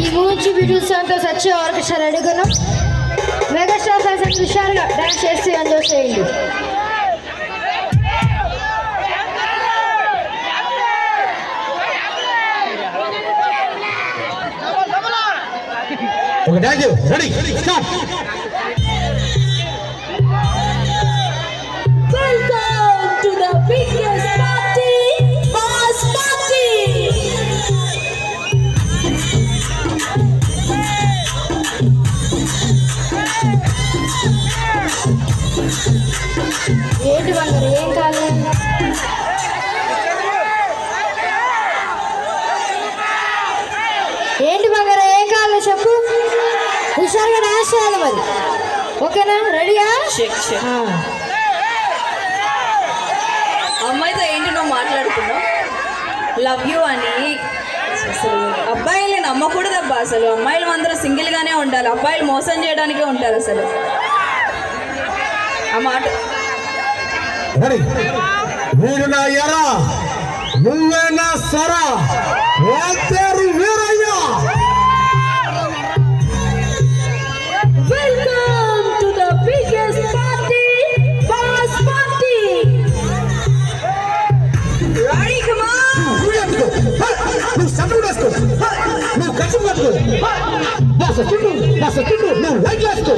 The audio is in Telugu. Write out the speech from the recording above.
ఈ మూవీ నుంచి వీడియోస్ అంతా వచ్చే ఆర్కెస్ట్రా అడుగును? మెగాస్టార్ ఫ్యాన్స్ హుషారుగా డాన్స్ చేసి ఎంజాయ్ చేయండి. ఒక థ్యాంక్ రెడీ స్టార్ట్. ఏంటి బంగారు? ఏం కావాలి? ఏంటి బంగారు? ఏం కావాలి చెప్పు? హుషారుగా డాన్స్ చేయాలి మరి. ఓకేనా? రెడీయా? అమ్మాయితో ఏంటి నువ్వు మాట్లాడుతున్నావు? లవ్ యూ అని. అసలు అబ్బాయిల్ని నమ్మకూడదు అబ్బా అసలు. అమ్మాయిలు అందరూ సింగిల్ గానే ఉండాలి. అబ్బాయిలు మోసం చేయడానికే ఉంటారు అసలు. వీడు నా ఎర నువ్వే నా సర. పేరు Veerayya. Welcome to the biggest party boss party ready come on నువ్వు ఎందుకు? హే! నువ్వు సబ్బులు వేసుకో. హే! నువ్వు ఖర్చు పట్టుకో. బాస చుట్టూ బాస చుట్టూ నువ్వు లైట్ వేసుకో.